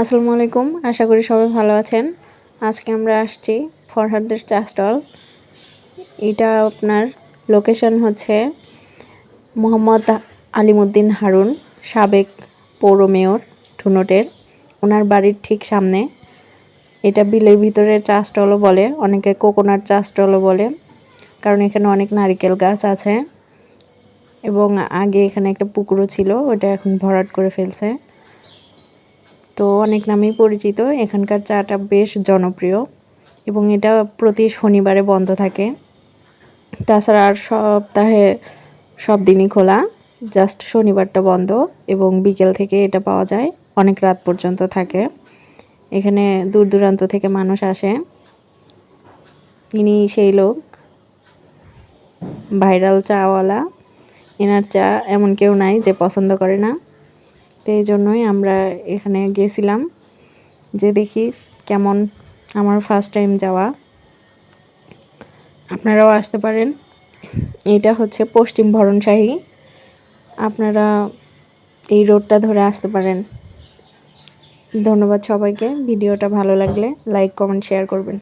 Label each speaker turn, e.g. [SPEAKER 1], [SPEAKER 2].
[SPEAKER 1] আসসালামু আলাইকুম। আশা করি সবাই ভালো আছেন। আজকে আমরা আসছি ফরহাদদের চা স্টল। এটা আপনার লোকেশন হচ্ছে মোহাম্মদ আলিমুদ্দিন হারুন, সাবেক পৌর মেয়র ঠুনটের ওনার বাড়ির ঠিক সামনে। এটা বিলের ভিতরে চা স্টলও বলে, অনেকে কোকোনাট চা স্টলও বলে, কারণ এখানে অনেক নারিকেল গাছ আছে। এবং আগে এখানে একটা পুকুরও ছিল, ওটা এখন ভরাট করে ফেলছে। তো অনেক নামেই পরিচিত। এখানকার চাটা বেশ জনপ্রিয় এবং এটা প্রতি শনিবারে বন্ধ থাকে। তাছাড়া আর সপ্তাহে সব দিনই খোলা, জাস্ট শনিবারটা বন্ধ এবং বিকেল থেকে এটা পাওয়া যায়, অনেক রাত পর্যন্ত থাকে। এখানে দূর দূরান্ত থেকে মানুষ আসে। ইনি সেই লোক, ভাইরাল চাওয়ালা। এনার চা এমন কেউ নাই যে পছন্দ করে না। তো এই জন্যই আমরা এখানে গেছিলাম যে দেখি কেমন আমার ফার্স্ট টাইম যাওয়া। আপনারাও আসতে পারেন। এটা হচ্ছে পশ্চিম ভরণশাহী। আপনারা এই রোডটা ধরে আসতে পারেন। ধন্যবাদ সবাইকে। ভিডিওটা ভালো লাগলে লাইক কমেন্ট শেয়ার করবেন।